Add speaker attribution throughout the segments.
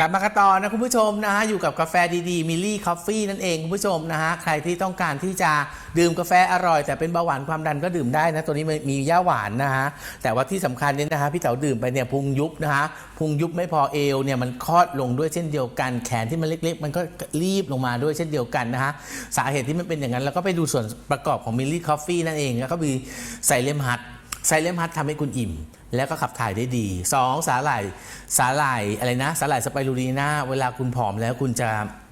Speaker 1: กลับมากันต่อนะคุณผู้ชมนะฮะอยู่กับกาแฟดีๆมิลลี่คอฟฟี่นั่นเองคุณผู้ชมนะฮะใครที่ต้องการที่จะดื่มกาแฟอร่อย แต่เป็นเบาหวานความดันก็ดื่มได้นะตัวนี้มีย่าหวานนะฮะแต่ว่าที่สำคัญเนี่ยนะฮะพี่เต๋าดื่มไปเนี่ยพุงยุบนะฮะพุงยุบไม่พอเอวเนี่ยมันคลอดลงด้วยเช่นเดียวกัน แขนที่มันเล็กๆ มันก็รีบลงมาด้วยเช่นเดียวกันนะฮะสาเหตุที่มันเป็นอย่างนั้นแล้วก็ไปดูส่วนประกอบของมิลลี่คอฟฟี่นั่นเองแล้วก็มีไซเลมฮัตไซเลมฮัททำให้คุณอิ่ม แล้วก็ขับถ่ายได้ดี 2. สาหร่ายสาหร่ายอะไรนะ สาหร่ายสไปรูลีนาเวลาคุณผอมแล้วคุณจะ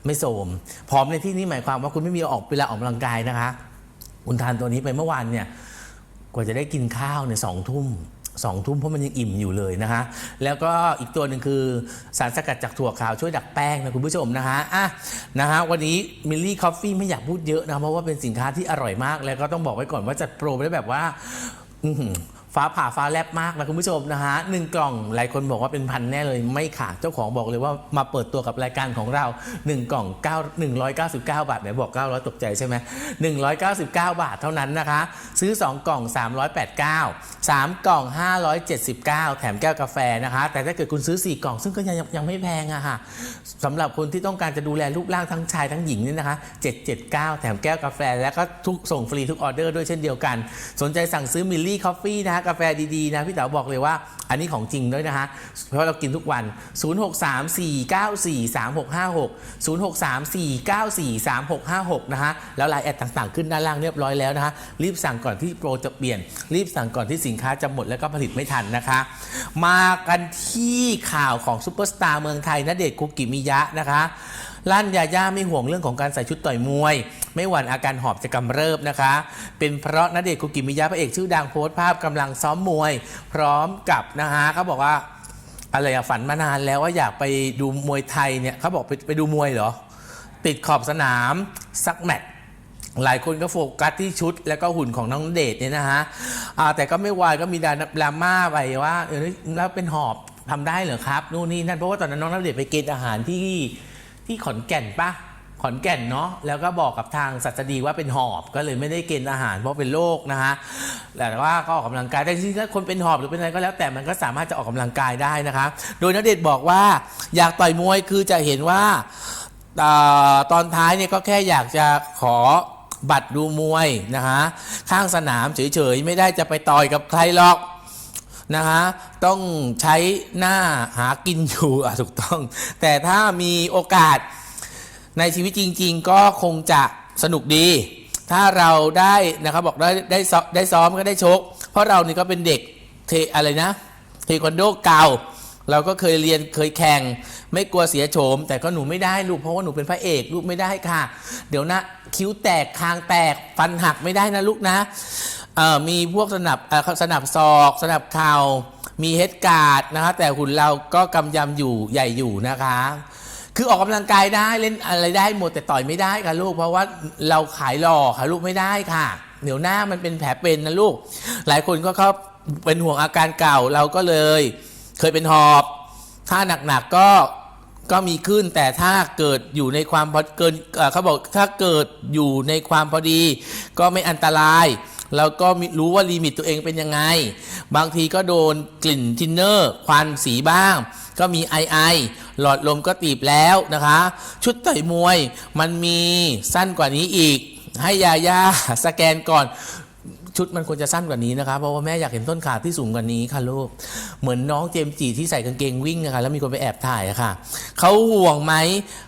Speaker 1: ไม่โสมผอมในที่นี้หมายความว่าคุณไม่มีออกเวลาออกกำลังกายนะคะ คุณทานตัวนี้ไปเมื่อวานเนี่ยกว่าจะได้กินข้าวเนี่ยสองทุ่มสองทุ่มเพราะมันยังอิ่มอยู่เลยนะคะ แล้วก็อีกตัวหนึ่งคือสารสกัดจากถั่วขาวช่วยดักแป้งนะคุณผู้ชมนะคะอะนะฮะวันนี้มิลลี่คอฟฟี่ไม่อยากพูดเยอะนะเพราะว่าเป็นสินค้าที่อร่อยมาก แล้วก็ต้องบอกไว้ก่อนว่าจัดโปรไปได้แบบว่า ฟ้าผ่าฟ้าแลบมากนะคุณผู้ชมนะฮะหนึ่งกล่องหลายคนบอกว่าเป็นพันแน่เลยไม่ขาดเจ้าของบอกเลยว่ามาเปิดตัวกับรายการของเรา 1 กล่อง9 199 บาทไหนบอก 900 ตกใจใช่ไหม199 บาทเท่านั้นนะคะ ซื้อ 2 กล่อง 389 3 กล่อง 579 แถมแก้วกาแฟนะคะ แต่ถ้าเกิดคุณซื้อ 4 กล่อง ซึ่งก็ยังยังไม่แพงอะค่ะสำหรับคนที่ต้องการจะดูแลรูปร่างทั้งชายทั้งหญิงนี่นะคะ 779 แถมแก้วกาแฟ แล้วก็ทุกส่งฟรีทุกออเดอร์ด้วยเช่นเดียวกัน สนใจสั่งซื้อมิลลี่คอฟฟี่นะคะกาแฟดีๆนะพี่เต๋อบอกเลยว่า อันนี้ของจริงด้วยนะคะเพราะเรากินทุกวัน 0634943656 0634943656 นะคะแล้วไลน์แอดต่างๆ ขึ้นด้านล่างเรียบร้อยแล้วนะคะรีบสั่งก่อนที่โปรจะเปลี่ยน รีบสั่งก่อนที่สินค้าจะหมดแล้วก็ผลิตไม่ทันนะคะ มากันที่ข่าวของซูเปอร์สตาร์เมืองไทยณเดชคุกิมิยะนะคะลั่นยาย่าไม่ห่วงเรื่องของการใส่ชุดต่อยมวย ไม่หวั่นอาการหอบจะกำเริบนะคะ เป็นเพราะณเดชคุกิมิยะพระเอกชื่อดังโพสต์ภาพกำลังซ้อมมวย พร้อมกับนะคะเขาบอกว่าอะไรอะฝันมานานแล้วว่าอยากไปดูมวยไทยเนี่ยเขาบอกไปไปดูมวยเหรอ ติดขอบสนามสักแมตช์หลายคนก็โฟกัสที่ชุด แล้วก็หุ่นของน้องเดชเนี่ยนะฮะแต่ก็ไม่วายก็มีดราม่าไปว่าเออแล้วเป็นหอบทำได้เหรอครับ นู่นนี่นั่นเพราะว่าตอนนั้นน้องณเดชไปเกณฑ์อาหารที่ที่ขอนแก่นปะ อนแก่นเนาะแล้วก็บอกกับทางศัสดีว่าเป็นหอบก็เลยไม่ได้เกณฑ์อาหารเพราะเป็นโรคนะฮะแต่ว่าก็ออกกำลังกายได้ที่ถ้าคนเป็นหอบหรือเป็นอะไรก็แล้วแต่มันก็สามารถจะออกกำลังกายได้นะคะ โดยณเดชบอกว่าอยากต่อยมวยคือจะเห็นว่าอ่าตอนท้ายเนี่ยก็แค่อยากจะขอบัตรดูมวยนะฮะข้างสนามเฉยๆ ไม่ได้จะไปต่อยกับใครหรอกนะฮะต้องใช้หน้าหากินอยู่อะถูกต้อง แต่ถ้ามีโอกาส ในชีวิตจริง ๆ ก็คงจะสนุกดี ถ้าเราได้นะครับบอกได้ได้ซ้อมได้ซ้อมก็ได้ชก เพราะเรานี่ก็เป็นเด็กเทอะไรนะ เทควันโดเก่าเราก็เคยเรียนเคยแข่ง ไม่กลัวเสียโฉม แต่ก็หนูไม่ได้ลูกเพราะว่าหนูเป็นพระเอกลูกไม่ได้ค่ะ เดี๋ยวนะคิ้วแตกคางแตกฟันหักไม่ได้นะลูกนะมีพวกสนับสนับศอก สนับเข่ามีเฮดการ์ดนะคะแต่หุ่นเราก็กำยำอยู่ใหญ่อยู่นะคะ คือออกกำลังกายได้เล่นอะไรได้หมดแต่ต่อยไม่ได้ค่ะลูก เพราะว่าเราขายหล่อค่ะลูกไม่ได้ค่ะเดี๋ยวหน้ามันเป็นแผลเป็นนะลูก หลายคนก็เขาเป็นห่วงอาการเก่าเราก็เลย เคยเป็นหอบ ถ้าหนักๆก็ก็มีขึ้นแต่ถ้าเกิดอยู่ในความพอเกินเขาบอกถ้าเกิดอยู่ในความพอดี ก็ไม่อันตรายแล้วก็รู้ว่าลิมิตตัวเองเป็นยังไง บางทีก็โดนกลิ่นทินเนอร์ ควันสีบ้าง ก็มีไอไอ หลอดลมก็ตีบแล้วนะคะ ชุดต่อยมวยมันมีสั้นกว่านี้อีก ให้ยาย่าสแกนก่อนชุดมันควรจะสั้นกว่านี้นะคะเพราะว่าแม่อยากเห็นต้นขาที่สูงกว่านี้ค่ะลูกเหมือนน้องเจมส์จีที่ใส่กางเกงวิ่งนะคะแล้วมีคนไปแอบถ่ายอะค่ะเขาห่วงไหม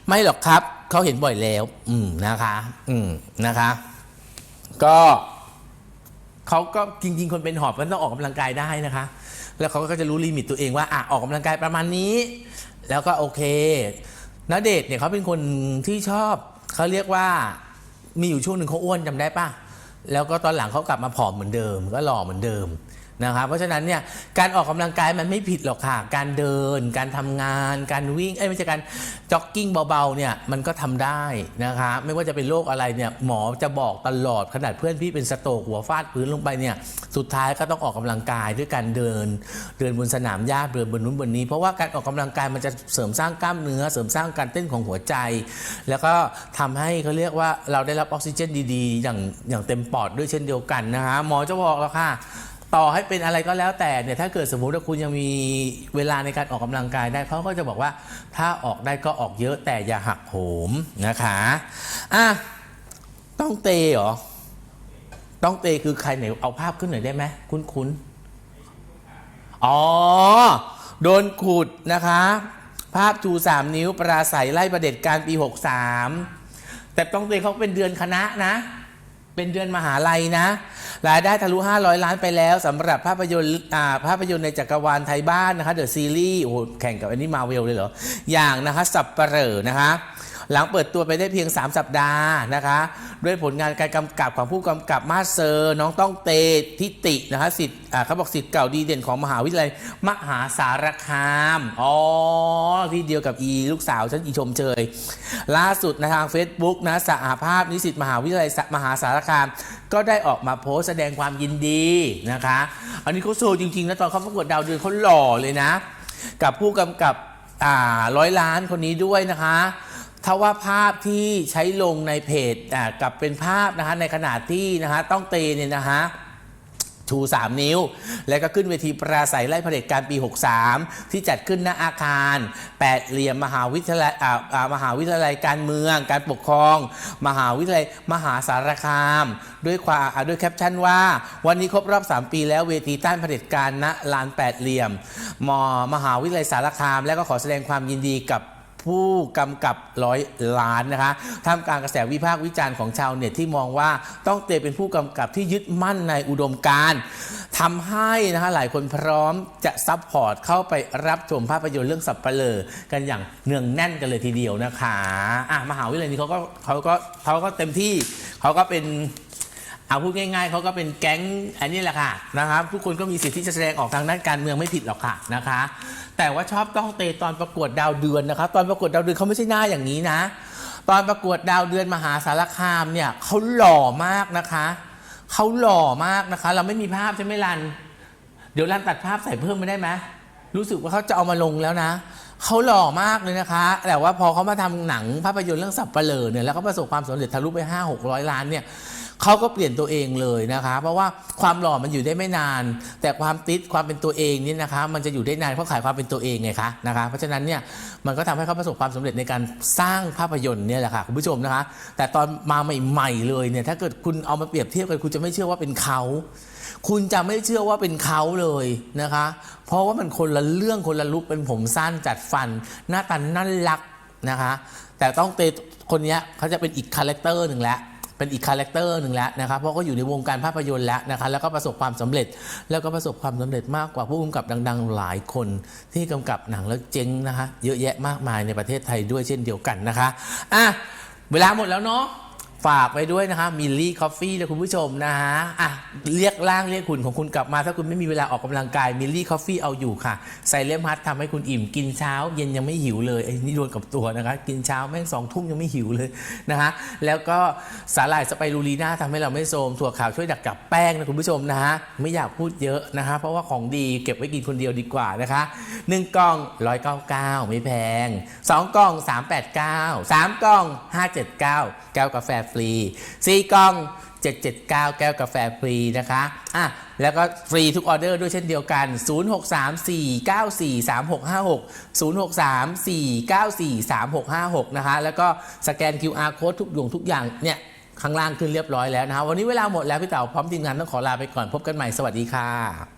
Speaker 1: ไม่หรอกครับเขาเห็นบ่อยแล้ว อืมนะคะ อืมนะคะ ก็เขาก็จริง ๆ คนเป็นหอบก็ต้องออกกำลังกายได้นะคะ แล้วเขาก็จะรู้ลิมิตตัวเองว่าอะออกกำลังกายประมาณนี้ แล้วก็โอเคณเดชเนี่ยเขาเป็นคนที่ชอบเขาเรียกว่ามีอยู่ช่วงหนึ่งเขาอ้วนจำได้ปะแล้วก็ตอนหลังเขากลับมาผอมเหมือนเดิม ก็หล่อเหมือนเดิม นะครับเพราะฉะนั้นเนี่ยการออกกำลังกายมันไม่ผิดหรอกค่ะ การเดิน การทำงาน การวิ่งเอ้ยไม่ใช่การจ็อกกิ้งเบาๆเนี่ยมันก็ทำได้นะคะไม่ว่าจะเป็นโรคอะไรเนี่ยหมอจะบอกตลอดขนาดเพื่อนพี่เป็นสโตรกหัวฟาดพื้นลงไปเนี่ยสุดท้ายก็ต้องออกกำลังกายด้วยการเดิน เดินบนสนามหญ้าเดินบนนู้นบนนี้ เพราะว่าการออกกำลังกายมันจะเสริมสร้างกล้ามเนื้อ เสริมสร้างการเต้นของหัวใจ แล้วก็ทำให้เขาเรียกว่าเราได้รับออกซิเจนดีๆ อย่างอย่างเต็มปอดด้วยเช่นเดียวกันนะคะหมอจะบอกแล้วค่ะ ต่อให้เป็นอะไรก็แล้วแต่เนี่ยถ้าเกิดสมมุติว่าคุณยังมีเวลาในการออกกำลังกายได้เขาก็จะบอกว่าถ้าออกได้ก็ออกเยอะแต่อย่าหักโหมนะคะอะต้องเตเหรอต้องเตคือใครไหนเอาภาพขึ้นหน่อยได้ไหมคุ้นคุ้นอ๋อ โดนขุดนะคะ ภาพชูสามนิ้วปราศัยไล่ประเด็จการปี 63 แต่ต้องเตเขาเป็นเดือนคณะนะ เป็นเดือนมหาลัยนะ รายได้ทะลุ 500 ล้านไปแล้วสำหรับภาพยนตร์อ่าภาพยนตร์ในจักรวาลไทยบ้านนะคะเดอะซีรีส์โอ้แข่งกับอันนี้มาเวลเลยเหรอ อย่างนะคะสับปเปร่อนะคะ หลังเปิดตัวไปได้เพียง 3 สัปดาห์นะคะ ด้วยผลงานการกำกับของผู้กำกับมาสเซอร์ น้องต้องเตทิตินะคะสิทธิ์เขาบอกสิทธิ์เก่าดีเด่นของมหาวิทยาลัยมหาสารคามอ๋อที่เดียวกับอีลูกสาวฉันอีชมเชยล่าสุดนะทาง Facebook นะสหภาพนิสิตมหาวิทยาลัยมหาสารคาม ก็ได้ออกมาโพสแสดงความยินดีนะคะ อันนี้เขาโชว์จริงๆนะตอนเขาประกวดดาวเดือนเขาหล่อเลยนะ กับผู้กำกับร้อยล้านคนนี้ด้วยนะคะ ถ้าว่าภาพที่ใช้ลงในเพจกับเป็นภาพนะคะในขณะที่นะคะต้องเตเนี่ยนะคะชู 3 นิ้ว แล้วก็ขึ้นเวทีปราศัยไล่เผด็จการปี 63 ที่จัดขึ้นณอาคารแปดเหลี่ยมมหาวิทยาลัยมหาวิทยาลัยการเมือง การปกครอง มหาวิทยาลัยมหาสารคาม ด้วยความด้วยแคปชั่นว่า วันนี้ครบรอบ 3 ปีแล้วเวทีต้านเผด็จการณลานแปดเหลี่ยมมมหาวิทยาลัยสารคาม และก็ขอแสดงความยินดีกับ ผู้กำกับร้อยล้านนะคะท่ามกลางกระแสวิพากษ์วิจารณ์ของชาวเน็ตที่มองว่าต้องเตเป็นผู้กำกับที่ยึดมั่นในอุดมการณ์ทำให้นะคะหลายคนพร้อมจะซัพพอร์ตเข้าไปรับชมภาพยนตร์เรื่องสับเปลอกันอย่างเนืองแน่นกันเลยทีเดียวนะคะอะมหาวิทยาลัยนี้เขาก็เขาก็เขาก็เต็มที่เขาก็เป็นเอาพูดง่ายๆเขาก็เป็นแก๊งอันนี้แหละค่ะนะครับทุกคนก็มีสิทธิ์ที่จะแสดงออกทางด้านการเมืองไม่ผิดหรอกค่ะนะคะ แต่ว่าชอบต้องเตตอนประกวดดาวเดือนนะคะ ตอนประกวดดาวเดือนเขาไม่ใช่หน้าอย่างนี้นะ ตอนประกวดดาวเดือนมหาสารคามเนี่ยเขาหล่อมากนะคะเขาหล่อมากนะคะ เราไม่มีภาพใช่ไหมรัน เดี๋ยวรันตัดภาพใส่เพิ่มไม่ได้ไหมรู้สึกว่าเขาจะเอามาลงแล้วนะเขาหล่อมากเลยนะคะ แต่ว่าพอเขามาทำหนังภาพยนตร์เรื่องสับเปลอเนี่ยแล้วก็ประสบความสำเร็จทะลุไป 5 6 0 0 ล้านเนี่ย เขาก็เปลี่ยนตัวเองเลยนะคะ เพราะว่าความหล่อมันอยู่ได้ไม่นาน แต่ความติดความเป็นตัวเองนี่นะคะ มันจะอยู่ได้นานเพราะขายความเป็นตัวเองไงคะนะคะ เพราะฉะนั้นเนี่ยมันก็ทำให้เขาประสบความสำเร็จในการสร้างภาพยนตร์เนี่ยแหละค่ะคุณผู้ชมนะคะ แต่ตอนมาใหม่ๆเลยเนี่ยถ้าเกิดคุณเอามาเปรียบเทียบกันคุณจะไม่เชื่อว่าเป็นเขาคุณจะไม่เชื่อว่าเป็นเขาเลยนะคะ เพราะว่ามันคนละเรื่องคนละลุกเป็นผมสั้นจัดฟัน หน้าตาน่ารักนะคะ แต่ต้องเตคนนี้เขาจะเป็นอีกคาแรคเตอร์หนึ่งแล้ว เป็นอีกคาแรคเตอร์หนึ่งแล้วนะคะเพราะก็อยู่ในวงการภาพยนตร์แล้วนะคะแล้วก็ประสบความสำเร็จแล้วก็ประสบความสำเร็จมากกว่าผู้กำกับดัง ๆ หลายคนที่กำกับหนังแล้วเจ๊งนะคะเยอะแยะมากมายในประเทศไทยด้วยเช่นเดียวกันนะคะอะเวลาหมดแล้วเนาะ ฝากไปด้วยนะคะมิลลี่คอฟฟี่นะคุณผู้ชมนะฮะอะเรียกร่างเรียกหุ่นของคุณกลับมา ถ้าคุณไม่มีเวลาออกกำลังกายมิลลี่คอฟฟี่เอาอยู่ค่ะ ใส่เลมฮัททำให้คุณอิ่มกินเช้า เย็นยังไม่หิวเลยไอ้นี่โดนกับตัวนะคะ กินเช้าแม่งสองทุ่มยังไม่หิวเลยนะคะแล้วก็สาหร่ายสไปรูลีน่าทำให้เราไม่โทรมถั่วขาวช่วยดักจับแป้งนะคุณผู้ชมนะฮะไม่อยากพูดเยอะนะคะเพราะว่าของดีเก็บไว้กินคนเดียวดีกว่านะคะหนึ่งกล่อง199ไม่แพงสองกล่อง389สามกล่อง579แก้วกาแฟฟรีสี่กล่อง 779 แก้วกาแฟฟรีนะคะอะแล้วก็ฟรีทุกออเดอร์ด้วยเช่นเดียวกัน 0634943656 0634943656 นะคะ แล้วก็สแกน QR code ทุกอย่างทุกอย่างเนี่ยข้างล่างขึ้นเรียบร้อยแล้วนะคะวันนี้เวลาหมดแล้วพี่เต๋าพร้อมทีมงานต้องขอลาไปก่อนพบกันใหม่สวัสดีค่ะ